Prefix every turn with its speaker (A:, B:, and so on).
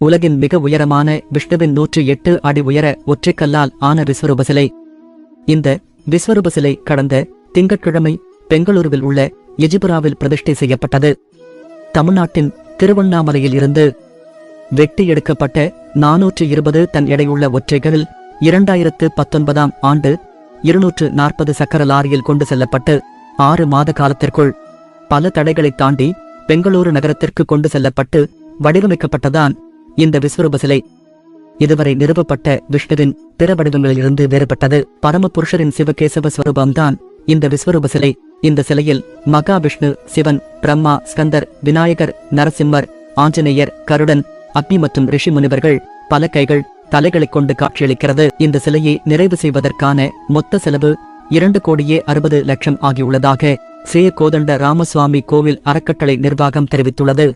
A: உலகின் மிக உயரமான விஷ்ணுவின் நூற்றி எட்டு அடி உயர ஒற்றைக்கல்லால் ஆன விஸ்வரூப சிலை இந்த விஸ்வரூப சிலை கடந்த திங்கட்கிழமை பெங்களூருவில் உள்ள எஜிபுராவில் பிரதிஷ்டை செய்யப்பட்டது. தமிழ்நாட்டின் திருவண்ணாமலையில் இருந்து வெட்டி எடுக்கப்பட்ட நானூற்று இருபது தன் எடையுள்ள ஒற்றைகளில் இரண்டாயிரத்து பத்தொன்பதாம் ஆண்டு இருநூற்று நாற்பது சக்கர லாரியில் கொண்டு செல்லப்பட்டு ஆறு மாத காலத்திற்குள் பல தடைகளை தாண்டி பெங்களூரு நகரத்திற்கு கொண்டு செல்லப்பட்டு வடிவமைக்கப்பட்டதான் இந்த விஸ்வரூப சிலை இதுவரை நிறுவப்பட்ட விஷ்ணுவின் பிற வடிவங்களிலிருந்து வேறுபட்டது. பரமபுருஷரின் சிவகேசவ ஸ்வரூபம்தான் இந்த விஸ்வரூப சிலை இந்த சிலையில் மகாவிஷ்ணு சிவன் பிரம்மா ஸ்கந்தர் விநாயகர் நரசிம்மர் ஆஞ்சநேயர் கருடன் அக்னி மற்றும் ரிஷி முனிவர்கள் பல கைகள் தலைகளைக் கொண்டு காட்சியளிக்கிறது. இந்த சிலையை நிறைவு செய்வதற்கான மொத்த செலவு இரண்டு கோடியே அறுபது லட்சம் ஆகியுள்ளதாக ஸ்ரீ கோதண்ட ராமசுவாமி கோவில் அறக்கட்டளை நிர்வாகம் தெரிவித்துள்ளது.